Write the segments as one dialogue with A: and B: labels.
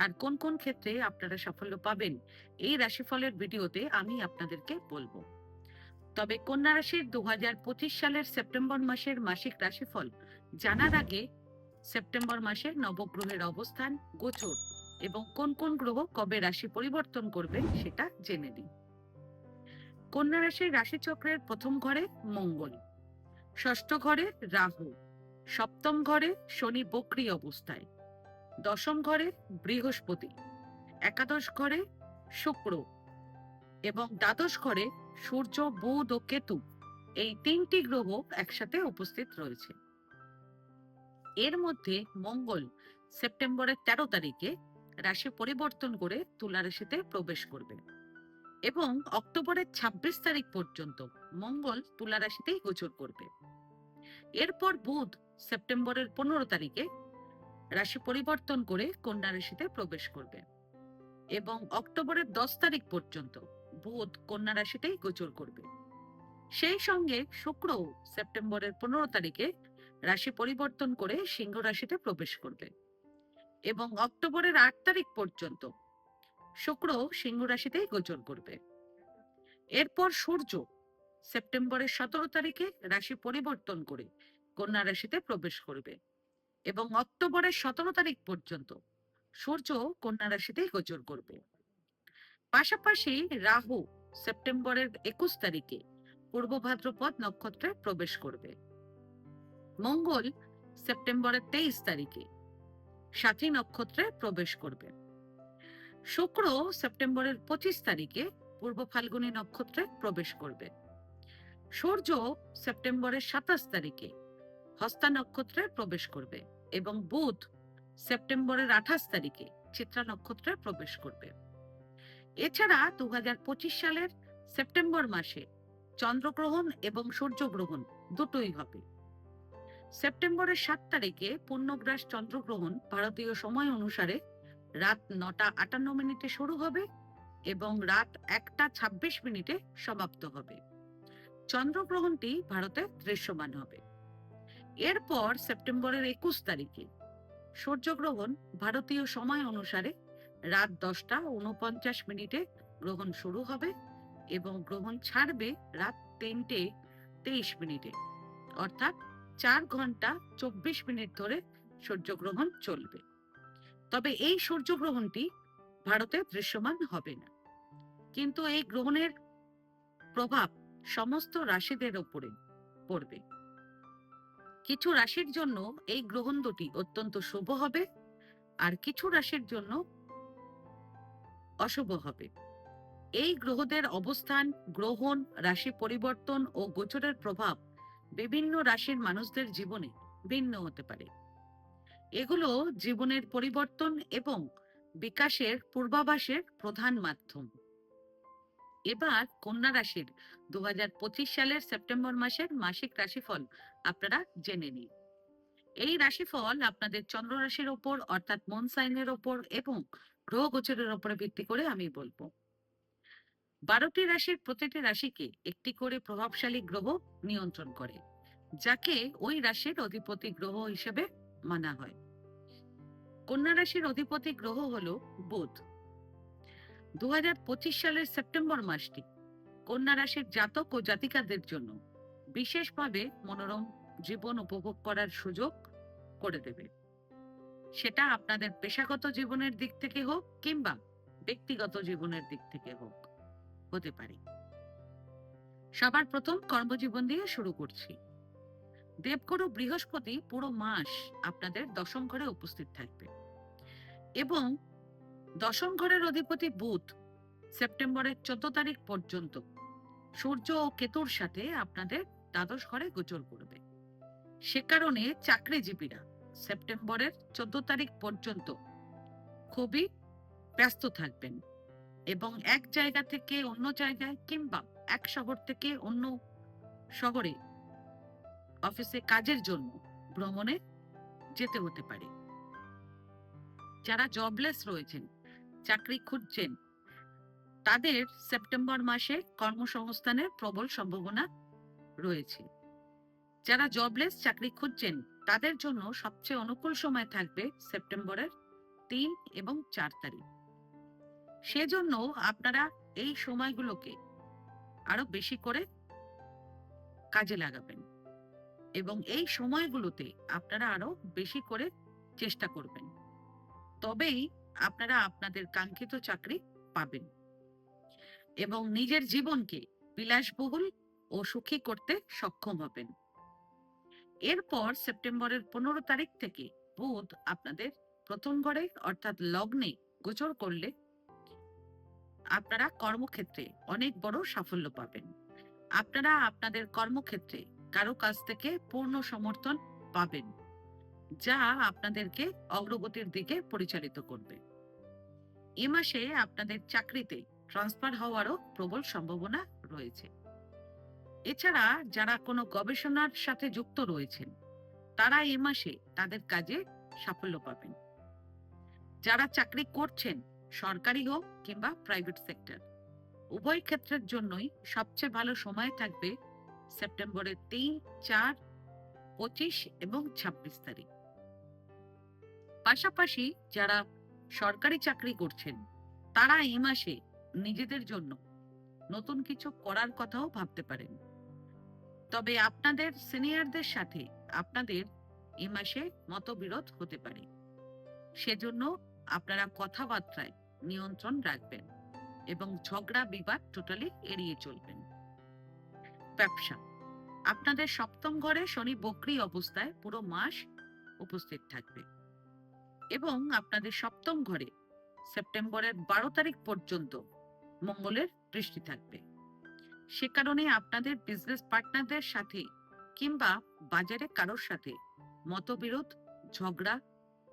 A: আর কোন কোন ক্ষেত্রে আপনারা সাফল্য পাবেন এই রাশিফলের ভিডিওতে আমি আপনাদেরকে বলব। তবে কন্যা রাশির দুহাজার পঁচিশ সালের সেপ্টেম্বর মাসের মাসিক রাশিফল জানার আগে সেপ্টেম্বর মাসে নবগ্রহের অবস্থান গোচর এবং কোন কোন গ্রহ কবে রাশি পরিবর্তন করবে সেটা জেনে নিন কন্যা রাশির রাশিচক্রের প্রথম ঘরে মঙ্গল, ষষ্ঠ ঘরে রাহু, সপ্তম ঘরে শনি বক্রি অবস্থায়। দশম ঘরে বৃহস্পতি, একাদশ ঘরে শুক্র এবং দ্বাদশ ঘরে সূর্য, বুধ ও কেতু এই তিনটি গ্রহ একসাথে উপস্থিত রয়েছে। এর মধ্যে মঙ্গল সেপ্টেম্বরের তেরো তারিখে রাশি পরিবর্তন করে তুলা রাশিতে প্রবেশ করবে এবং অক্টোবরের ২৬ তারিখ পর্যন্ত মঙ্গল তুলা রাশিতেই গোচর করবে। এরপর বুধ সেপ্টেম্বরের পনেরো তারিখে রাশি পরিবর্তন করে কন্যা রাশিতে প্রবেশ করবে। এবং অক্টোবরের দশ তারিখ পর্যন্ত বুধ কন্যা রাশিতেই গোচর করবে। সেই সঙ্গে শুক্র সেপ্টেম্বরের পনেরো তারিখে রাশি পরিবর্তন করে সিংহ রাশিতে প্রবেশ করবে। এবং অক্টোবরের আট তারিখ পর্যন্ত শুক্র সিংহ রাশিতেই গোচর করবে। এরপর সূর্য সেপ্টেম্বরের সতেরো তারিখে রাশি পরিবর্তন করে কন্যা রাশিতে প্রবেশ করবে। এবং অক্টোবরের সতেরো তারিখ পর্যন্ত সূর্য কন্যা রাশিতেই গোচর করবে। পাশাপাশি রাহু সেপ্টেম্বরের একুশ তারিখে পূর্ব ভাদ্রপদ নক্ষত্রে প্রবেশ করবে। মঙ্গল সেপ্টেম্বরের তেইশ তারিখে সাথী নক্ষত্রে প্রবেশ করবে। শুক্র সেপ্টেম্বরের পঁচিশ তারিখে পূর্ব ফাল্গুনী নক্ষত্রে প্রবেশ করবে। সূর্য সেপ্টেম্বরের সাতাশ তারিখে হস্তা নক্ষত্রে প্রবেশ করবে এবং বুধ সেপ্টেম্বরের আঠাশ তারিখে চিত্রা নক্ষত্রে প্রবেশ করবে। এছাড়া দু হাজার পঁচিশ সালের সেপ্টেম্বর মাসে চন্দ্রগ্রহণ এবং সূর্যগ্রহণ দুটোই হবে। সেপ্টেম্বরের সাত তারিখে পূর্ণগ্রাস চন্দ্রগ্রহণ ভারতীয় সময় অনুসারে রাত নটা আটান্ন মিনিটে শুরু হবে এবং রাত একটা ছাব্বিশ মিনিটে সমাপ্ত হবে। চন্দ্রগ্রহণটি ভারতে দৃশ্যমান হবে। এরপর সেপ্টেম্বরের একুশ তারিখে সূর্যগ্রহণ ভারতীয় সময় অনুসারে রাত দশটা উনপঞ্চাশ মিনিটে গ্রহণ শুরু হবে এবং গ্রহণ ছাড়বে রাত তিনটে তেইশ মিনিটে। অর্থাৎ চার ঘণ্টা চব্বিশ মিনিট ধরে সূর্যগ্রহণ চলবে। তবে এই সূর্যগ্রহণটি ভারতে দৃশ্যমান হবে না। কিন্তু এই গ্রহণের প্রভাব সমস্ত রাশিদের ওপরে পড়বে। কিছু রাশির জন্য এই গ্রহণ দুটি অত্যন্ত শুভ হবে আর কিছু রাশির জন্য অশুভ হবে। এই গ্রহদের অবস্থান, গ্রহণ, রাশি পরিবর্তন ও গোচরের প্রভাব বিভিন্ন রাশির মানুষদের জীবনে ভিন্ন হতে পারে। এগুলো জীবনের পরিবর্তন এবং বিকাশের পূর্বাভাসের প্রধান মাধ্যম। এবার কন্যা রাশির দু হাজার পঁচিশ সালের সেপ্টেম্বর মাসের মাসিক রাশিফল আপনারা জেনে নিন। এই রাশিফল আপনাদের চন্দ্র রাশির ওপর অর্থাৎ মন সাইনের ওপর এবং গ্রহ গোচরের ওপরে ভিত্তি করে আমি বলব। বারোটি রাশির প্রতিটি রাশিকে একটি করে প্রভাবশালী গ্রহ নিয়ন্ত্রণ করে, যাকে ওই রাশির অধিপতি গ্রহ হিসেবে মানা হয়। কন্যা রাশির অধিপতি গ্রহ হলো বুধ। দু হাজার পঁচিশ সালের সেপ্টেম্বর মাসটি কন্যা রাশির জাতক ও জাতিকাদের জন্য বিশেষভাবে মনোরম জীবন উপভোগ করার সুযোগ করে দেবে। সেটা আপনাদের পেশাগত জীবনের দিক থেকে হোক কিংবা ব্যক্তিগত জীবনের দিক থেকে হোক, হতে পারে। সবার প্রথম কর্মজীবন দিয়ে শুরু করছি। দেবগুরু বৃহস্পতি পুরো মাস আপনাদের দশম ঘরে উপস্থিত থাকবে এবং দশম ঘরের অধিপতি বুধ সেপ্টেম্বরের চোদ্দ তারিখ পর্যন্ত। সূর্য ও কেতুর সাথে আপনাদের দ্বাদশ ঘরে গোচর করবে। সে কারণে চাকরিজীবীরা সেপ্টেম্বরের চোদ্দ তারিখ পর্যন্ত খুবই ব্যস্ত থাকবেন এবং এক জায়গা থেকে অন্য জায়গায় কিংবা এক শহর থেকে অন্য শহরে অফিসে কাজের জন্য ভ্রমণে যেতে হতে পারে। যারা জবলেস রয়েছেন চাকরি খুঁজছেন। তাদের সেপ্টেম্বর মাসে কর্মসংস্থানের প্রবল সম্ভাবনা রয়েছে। যারা জবলেস চাকরি খুঁজছেন, তাদের জন্য সবচেয়ে অনুকূল সময় থাকবে সেপ্টেম্বরের তিন এবং চার তারিখ। সেজন্য আপনারা এই সময়গুলোকে আরও বেশি করে কাজে লাগাবেন এবং এই সময়গুলোতে আপনারা আরও বেশি করে চেষ্টা করবেন। তবেই আপনারা আপনাদের কাঙ্ক্ষিত চাকরি পাবেন। এবং নিজের জীবনকে বিলাসবহুল ও সুখী করতে সক্ষম হবেন। এরপর সেপ্টেম্বরের পনেরো তারিখ থেকে বুধ আপনাদের প্রথম ঘরে অর্থাৎ লগ্নে গোচর করলে আপনারা কর্মক্ষেত্রে অনেক বড় সাফল্য পাবেন। আপনারা আপনাদের কর্মক্ষেত্রে কারও কাছ থেকে পূর্ণ সমর্থন পাবেন। যা আপনাদেরকে অগ্রগতির দিকে পরিচালিত করবে। এ মাসে আপনাদের চাকরিতে ট্রান্সফার হওয়ারও প্রবল সম্ভাবনা রয়েছে। এছাড়া যারা কোনো গবেষণার সাথে যুক্ত রয়েছেন, তারা এ মাসে তাদের কাজে সাফল্য পাবেন। যারা চাকরি করছেন, সরকারি হোক কিংবা প্রাইভেট সেক্টর উভয় ক্ষেত্রের জন্যই সবচেয়ে ভালো সময় থাকবে সেপ্টেম্বরের তিন, চার, পঁচিশ এবং ছাব্বিশ তারিখ। পাশাপাশি যারা সরকারি চাকরি করছেন, তারা এই মাসে নিজেদের জন্য নতুন কিছু করার কথাও ভাবতে পারেন। তবে আপনাদের সিনিয়রদের সাথে আপনাদের এ মাসে মতবিরোধ হতে পারে। সেজন্য আপনারা কথাবার্তায় নিয়ন্ত্রণ রাখবেন এবং ঝগড়া বিবাদ টোটালি এড়িয়ে চলবেন। ব্যবসা। আপনাদের সপ্তম ঘরে শনি বক্রি অবস্থায় পুরো মাস উপস্থিত থাকবে। এবং আপনাদের সপ্তম ঘরে সেপ্টেম্বরের বারো তারিখ পর্যন্ত মঙ্গলের দৃষ্টি থাকবে। সে কারণে আপনাদের বিজনেস পার্টনারদের সাথে কিংবা বাজারে কারোর সাথে মতবিরোধ, ঝগড়া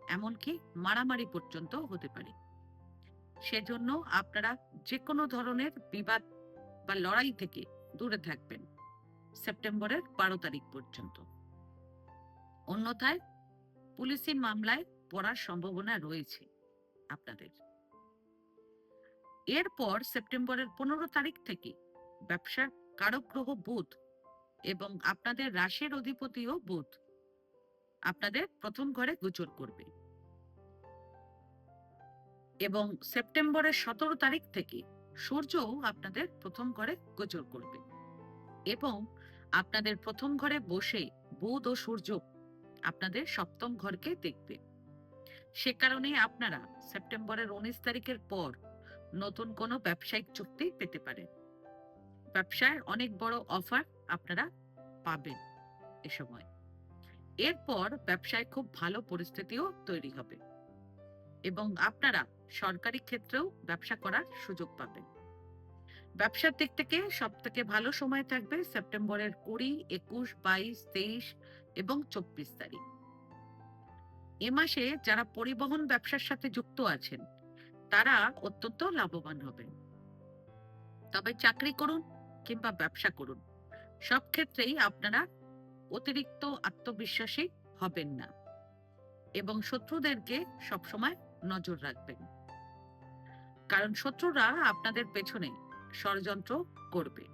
A: এমনকি মারামারি পর্যন্ত হতে পারে। সেজন্য আপনারা যে কোনো ধরনের বিবাদ বা লড়াই থেকে দূরে থাকবেন সেপ্টেম্বরের বারো তারিখ পর্যন্ত। অন্যথায় পুলিশি মামলায় পড়ার সম্ভাবনা রয়েছে আপনাদের। এরপর সেপ্টেম্বরের পনেরো তারিখ থেকে ব্যবসার কারক গ্রহ বুধ এবং আপনাদের রাশির অধিপতিও বুধ আপনাদের প্রথম ঘরে গোচর করবে। এবং সেপ্টেম্বরের সতেরো তারিখ থেকে সূর্যও আপনাদের প্রথম ঘরে গোচর করবে এবং আপনাদের প্রথম ঘরে বসে বুধ ও সূর্য আপনাদের সপ্তম ঘরকে দেখবে। সে কারণে আপনারা সেপ্টেম্বরের উনিশ তারিখের পর নতুন কোনো ব্যবসায়িক চুক্তি পেতে পারেন। ব্যবসায় অনেক বড় অফার আপনারা পাবেন এ সময়। এরপর ব্যবসায় খুব ভালো পরিস্থিতিও তৈরি হবে এবং আপনারা সরকারি ক্ষেত্রেও ব্যবসা করার সুযোগ পাবেন। ব্যবসার দিক থেকে সব থেকে ভালো সময় থাকবে সেপ্টেম্বরের কুড়ি, একুশ, বাইশ, তেইশ এবং চব্বিশ তারিখ। এ মাসে যারা পরিবহন ব্যবসার সাথে যুক্ত আছেন, তারা অত্যন্ত লাভবান হবেন। তবে চাকরি করুন কিংবা ব্যবসা করুন, সব ক্ষেত্রেই আপনারা অতিরিক্ত আত্মবিশ্বাসী হবেন না এবং শত্রুদেরকে সবসময় নজর রাখবেন। কারণ শত্রুরা আপনাদের পেছনে ষড়যন্ত্র করবে।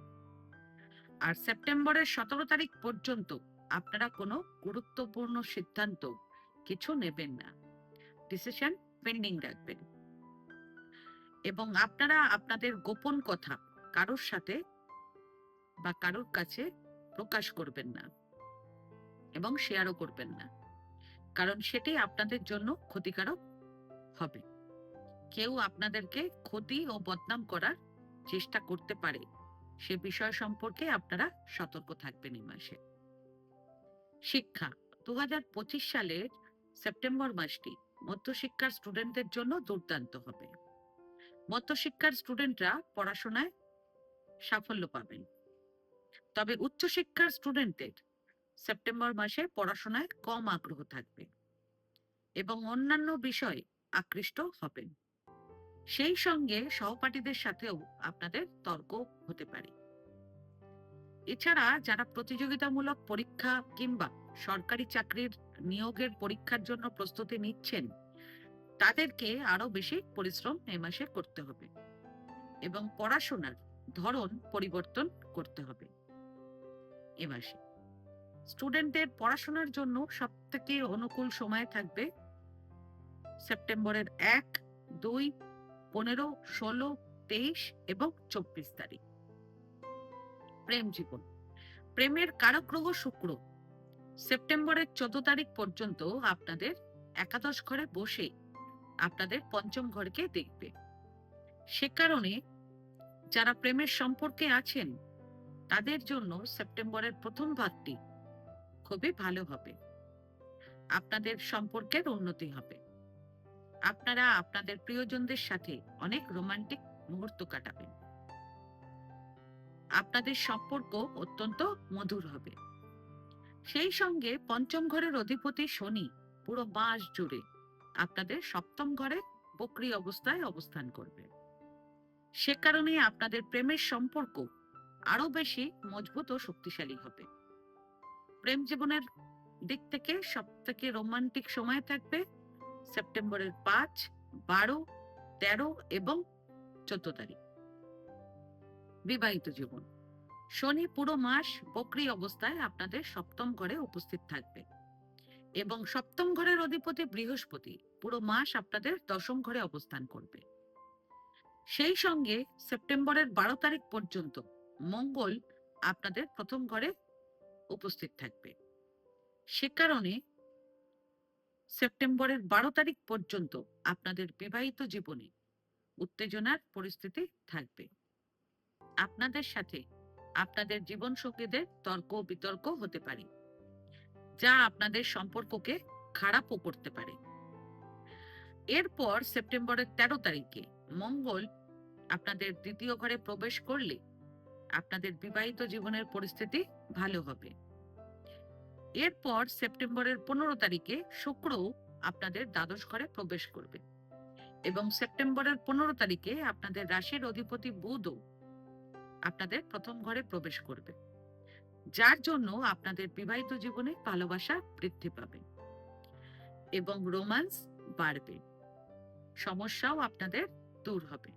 A: আর সেপ্টেম্বরের সতেরো তারিখ পর্যন্ত আপনারা কোনো গুরুত্বপূর্ণ সিদ্ধান্ত কিছু নেবেন না। ডিসিশন পেন্ডিং রাখবেন। এবং আপনারা আপনাদের গোপন কথা কারোর সাথে বা কারোর কাছে প্রকাশ করবেন না এবং শেয়ারও করবেন না। কারণ সেটি আপনাদের জন্য ক্ষতিকারক হবে। কেউ আপনাদেরকে ক্ষতি ও বদনাম করার চেষ্টা করতে পারে, সে বিষয় সম্পর্কে আপনারা সতর্ক থাকবেন এই মাসে। শিক্ষা দু হাজার পঁচিশ সালের সেপ্টেম্বর মাসটি মধ্যশিক্ষার স্টুডেন্টদের জন্য দুর্দান্ত হবে। মধ্যশিক্ষার স্টুডেন্টরা পড়াশোনায় সাফল্য পাবেন। তবে উচ্চশিক্ষার স্টুডেন্টদের সেপ্টেম্বর মাসে পড়াশোনায় কম আগ্রহ থাকবে এবং অন্যান্য বিষয়ে আকৃষ্ট হবেন। সেই সঙ্গে সহপাঠীদের সাথেও আপনাদের তর্ক হতে পারে। এছাড়া যারা প্রতিযোগিতামূলক পরীক্ষা কিংবা সরকারি চাকরির নিয়োগের পরীক্ষার জন্য প্রস্তুতি নিচ্ছেন, তাদেরকে আরও বেশি পরিশ্রম এ মাসে করতে হবে এবং পড়াশোনার ধরন পরিবর্তন করতে হবে এ মাসে। স্টুডেন্টদের পড়াশোনার জন্য সব থেকে অনুকূল সময় থাকবে সেপ্টেম্বরের এক, দুই, পনেরো, ষোলো, তেইশ এবং চব্বিশ তারিখ। প্রেম জীবন। প্রেমের কারক গ্রহ শুক্র। সেপ্টেম্বরের চোদ্দ তারিখ পর্যন্ত আপনাদের একাদশ ঘরে বসে আপনাদের পঞ্চম ঘরকে দেখবে। সে কারণে যারা প্রেমের সম্পর্কে আছেন, তাদের জন্য সেপ্টেম্বরের প্রথম ভাগটি খুবই ভালো হবে। আপনাদের সম্পর্কের উন্নতি হবে। আপনারা আপনাদের প্রিয়জনদের সাথে অনেক রোমান্টিক মুহূর্ত কাটাবেন। আপনাদের সম্পর্ক অত্যন্ত মধুর হবে। সেই সঙ্গে পঞ্চম ঘরের অধিপতি শনি পুরো মাস জুড়ে আপনাদের সপ্তম ঘরে বক্রি অবস্থায় অবস্থান করবে। সে কারণে আপনাদের প্রেমের সম্পর্ক আরও বেশি মজবুত ও শক্তিশালী হবে। প্রেম জীবনের দিক থেকে সব থেকে রোমান্টিক সময় থাকবে সেপ্টেম্বরের পাঁচ, বারো, তেরো এবং চোদ্দ তারিখ। বিবাহিত জীবন। শনি পুরো মাস বকরি অবস্থায় আপনাদের সপ্তম ঘরে উপস্থিত থাকবে। এবং সপ্তম ঘরের অধিপতি বৃহস্পতি পুরো মাস আপনাদের দশম ঘরে অবস্থান করবে। সেই সঙ্গে সেপ্টেম্বরের বারো তারিখ পর্যন্ত মঙ্গল আপনাদের প্রথম ঘরে উপস্থিত থাকবে। সে কারণে সেপ্টেম্বরের বারো তারিখ পর্যন্ত আপনাদের বিবাহিত জীবনে উত্তেজনার পরিস্থিতি থাকবে। আপনাদের সাথে আপনাদের জীবন সঙ্গীদের তর্ক বিতর্ক হতে পারে, যা আপনাদের সম্পর্ককে খারাপও করতে পারে। এরপর সেপ্টেম্বরের তেরো তারিখে মঙ্গল আপনাদের দ্বিতীয় ঘরে প্রবেশ করলে আপনাদের বিবাহিত জীবনের পরিস্থিতি ভালো হবে। এরপর সেপ্টেম্বরের পনেরো তারিখে শুক্র আপনাদের দ্বাদশ ঘরে প্রবেশ করবে এবং সেপ্টেম্বরের পনেরো তারিখে আপনাদের রাশির অধিপতি বুধও আপনাদের প্রথম ঘরে প্রবেশ করবে। যার জন্য আপনাদের বিবাহিত জীবনে ভালোবাসা বৃদ্ধি পাবে এবং রোমান্স বাড়বে। সমস্যাও আপনাদের দূর হবে।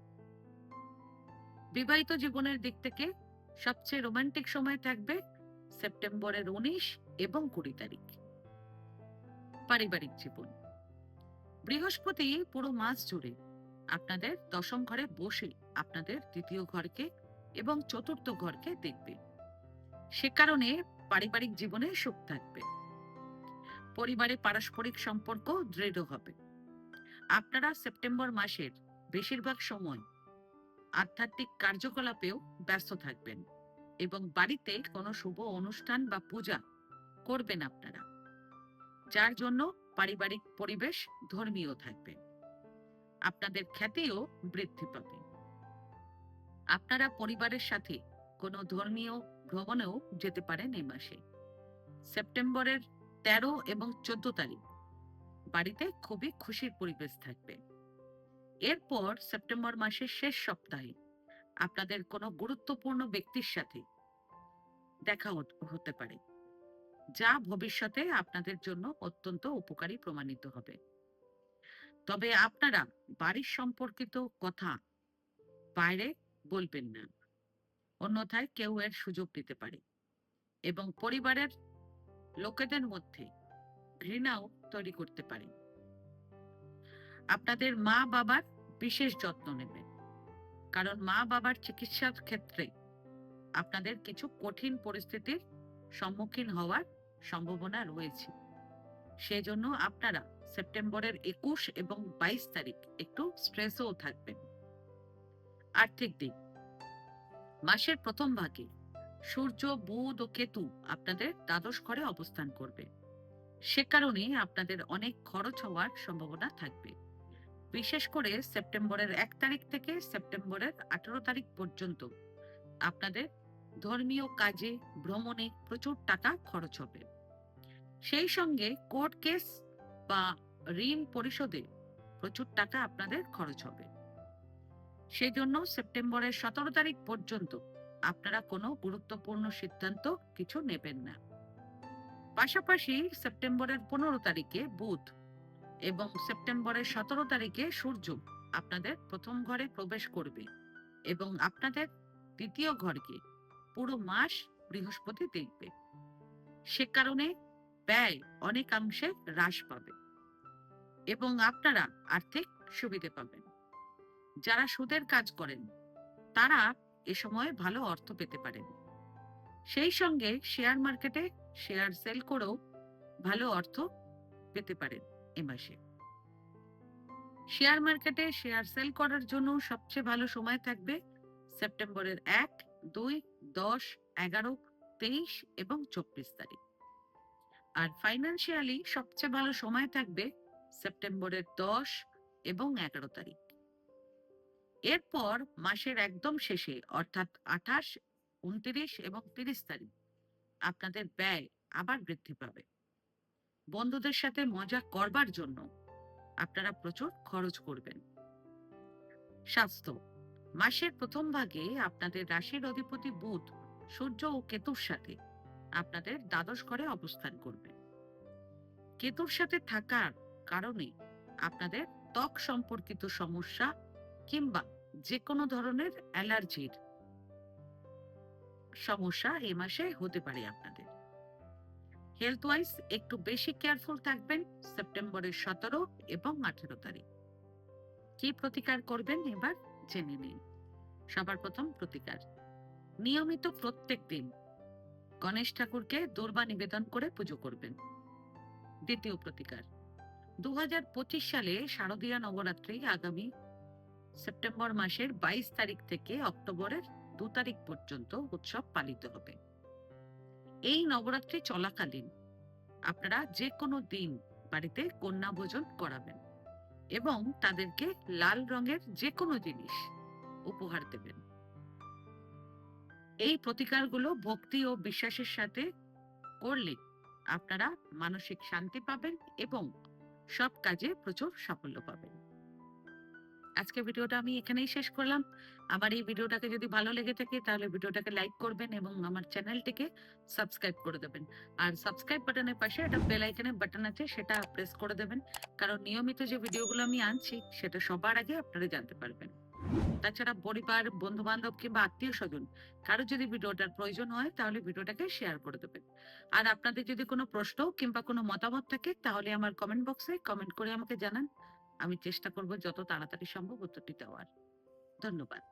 A: বিবাহিত জীবনের দিক থেকে সবচেয়ে রোমান্টিক সময় থাকবে সেপ্টেম্বরের উনিশ এবং কুড়ি তারিখ। পারিবারিক জীবন। বৃহস্পতি পুরো মাস জুড়ে আপনাদের দশম ঘরে বসে আপনাদের দ্বিতীয় ঘরকে এবং চতুর্থ ঘরকে দেখবে। সে কারণে পারিবারিক জীবনে সুখ থাকবে। পরিবারে পারস্পরিক সম্পর্ক দৃঢ় হবে। আপনারা সেপ্টেম্বর মাসের বেশিরভাগ সময় আধ্যাত্মিক কার্যকলাপেও ব্যস্ত থাকবেন এবং বাড়িতে কোনো শুভ অনুষ্ঠান বা পূজা করবেন আপনারা, যার জন্য পারিবারিক পরিবেশ ধর্মীয় থাকবে। আপনাদের খ্যাতিও বৃদ্ধি পাবে। আপনারা পরিবারের সাথে কোনো ধর্মীয় ভ্রমণেও যেতে পারেন এই মাসে। সেপ্টেম্বরের তেরো এবং চোদ্দ তারিখ। বাড়িতে খুবই খুশির পরিবেশ থাকবে। এরপর সেপ্টেম্বর মাসের শেষ সপ্তাহে আপনাদের কোনো গুরুত্বপূর্ণ ব্যক্তির সাথে দেখা হত- পারে, যা ভবিষ্যতে আপনাদের জন্য অত্যন্ত উপকারী প্রমাণিত হবে। তবে আপনারা বাড়ির সম্পর্কিত কথা বাইরে বলবেন না। অন্যথায় কেউ এর সুযোগ দিতে পারে। এবং পরিবারের লোকেদের মধ্যে ঘৃণাও তৈরি করতে পারে। আপনাদের মা বাবার বিশেষ যত্ন নেবেন। কারণ মা বাবার চিকিৎসার ক্ষেত্রে আপনাদের কিছু কঠিন পরিস্থিতির সম্মুখীন হওয়ার সম্ভাবনা রয়েছে। সেজন্য আপনারা সেপ্টেম্বরের একুশ এবং বাইশ তারিখ একটু স্ট্রেসও থাকবেন। আর্থিক দিক। মাসের প্রথম ভাগে সূর্য, বুধ ও কেতু আপনাদের দ্বাদশ ঘরে অবস্থান করবে। সে কারণে আপনাদের অনেক খরচ হওয়ার সম্ভাবনা থাকবে। বিশেষ করে সেপ্টেম্বরের এক তারিখ থেকে সেপ্টেম্বরের আঠারো তারিখ পর্যন্ত আপনাদের ধর্মীয় কাজে, ভ্রমণে প্রচুর টাকা খরচ হবে। সেই সঙ্গে কোর্ট কেস বা ঋণ পরিশোধে প্রচুর টাকা আপনাদের খরচ হবে। সেই জন্য সেপ্টেম্বরের সতেরো তারিখ পর্যন্ত আপনারা কোনো গুরুত্বপূর্ণ সিদ্ধান্ত কিছু নেবেন না। পাশাপাশি সেপ্টেম্বরের পনেরো তারিখে বুধ এবং সেপ্টেম্বরের সতেরো তারিখে সূর্য আপনাদের প্রথম ঘরে প্রবেশ করবে এবং আপনাদের দ্বিতীয় ঘরকে পুরো মাস বৃহস্পতি দেখবে। সে কারণে ব্যয় অনেকাংশে হ্রাস পাবে এবং আপনারা আর্থিক সুবিধে পাবেন। যারা সুদের কাজ করেন, তারা এ সময় ভালো অর্থ পেতে পারেন। সেই সঙ্গে শেয়ার মার্কেটে শেয়ার সেল করেও ভালো অর্থ পেতে পারেন এ মাসে। শেয়ার মার্কেটে শেয়ার সেল করার জন্য সবচেয়ে ভালো সময় থাকবে সেপ্টেম্বরের এক, দুই, দশ, এগারো, তেইশ এবং চব্বিশ তারিখ। আর ফাইন্যান্সিয়ালি সবচেয়ে ভালো সময় থাকবে সেপ্টেম্বরের দশ এবং এগারো তারিখ। এরপর মাসের একদম শেষে, অর্থাৎ আঠাশ, উনত্রিশ এবং তিরিশ তারিখ, আপনাদের ব্যয় আবার বৃদ্ধি পাবে। বন্ধুদের সাথে মজা করবার জন্য আপনারা প্রচুর খরচ করবেন। স্বাস্থ্য, মাসের প্রথম ভাগে আপনাদের রাশির অধিপতি বুধ, সূর্য ও কেতুর সাথে আপনাদের দ্বাদশ ঘরে অবস্থান করবে। কেতুর সাথে থাকার কারণে আপনাদের ত্বক সম্পর্কিত সমস্যা কিংবা যে কোনো ধরনের অ্যালার্জির সমস্যা এই মাসে হতে পারে আপনাদের। হেলথ ওয়াইজ একটু বেশি কেয়ারফুল থাকবেন সেপ্টেম্বরের সতেরো এবং আঠেরো তারিখ। কি প্রতিকার করবেন এবার জেনে নিন। সবার প্রথম প্রতিকার, নিয়মিত প্রত্যেক দিন গণেশ ঠাকুরকে দূর্বা নিবেদন করে পুজো করবেন। দ্বিতীয় প্রতিকার দু হাজার পঁচিশ সালে শারদীয়া নবরাত্রি আগামী সেপ্টেম্বর মাসের বাইশ তারিখ থেকে অক্টোবরের দু তারিখ পর্যন্ত উৎসব পালিত হবে। এই নবরাত্রি চলাকালীন আপনারা যে কোনো দিন বাড়িতে কন্যা ভোজন করাবেন এবং তাদেরকে লাল রঙের যে কোনো জিনিস উপহার দেবেন। এই প্রতিকারগুলো ভক্তি ও বিশ্বাসের সাথে করলে আপনারা মানসিক শান্তি পাবেন এবং সব কাজে প্রচুর সাফল্য পাবেন। আজকে ভিডিওটা আমি এখানেই শেষ করলাম। আমার এই ভিডিওটাকে যদি ভালো লেগে থাকে, তাহলে ভিডিওটাকে লাইক করবেন এবং আমার চ্যানেলটিকে সাবস্ক্রাইব করে দেবেন। আর সাবস্ক্রাইব বাটনের পাশে একটা বেল আইকনের বাটন আছে, সেটা প্রেস করে দেবেন। কারণ নিয়মিত যে ভিডিওগুলো আমি আনছি, সেটা সবার আগে আপনারা জানতে পারবেন। তাছাড়া পরিবার বন্ধু বান্ধব কিংবা আত্মীয় স্বজন কারও যদি ভিডিওটার প্রয়োজন হয়, তাহলে ভিডিওটাকে শেয়ার করে দেবেন। আর আপনাদের যদি কোনো প্রশ্ন কিংবা কোনো মতামত থাকে, তাহলে আমার কমেন্ট বক্সে কমেন্ট করে আমাকে জানান। আমি চেষ্টা করব যত তাড়াতাড়ি সম্ভব উত্তরটি দেওয়ার। ধন্যবাদ।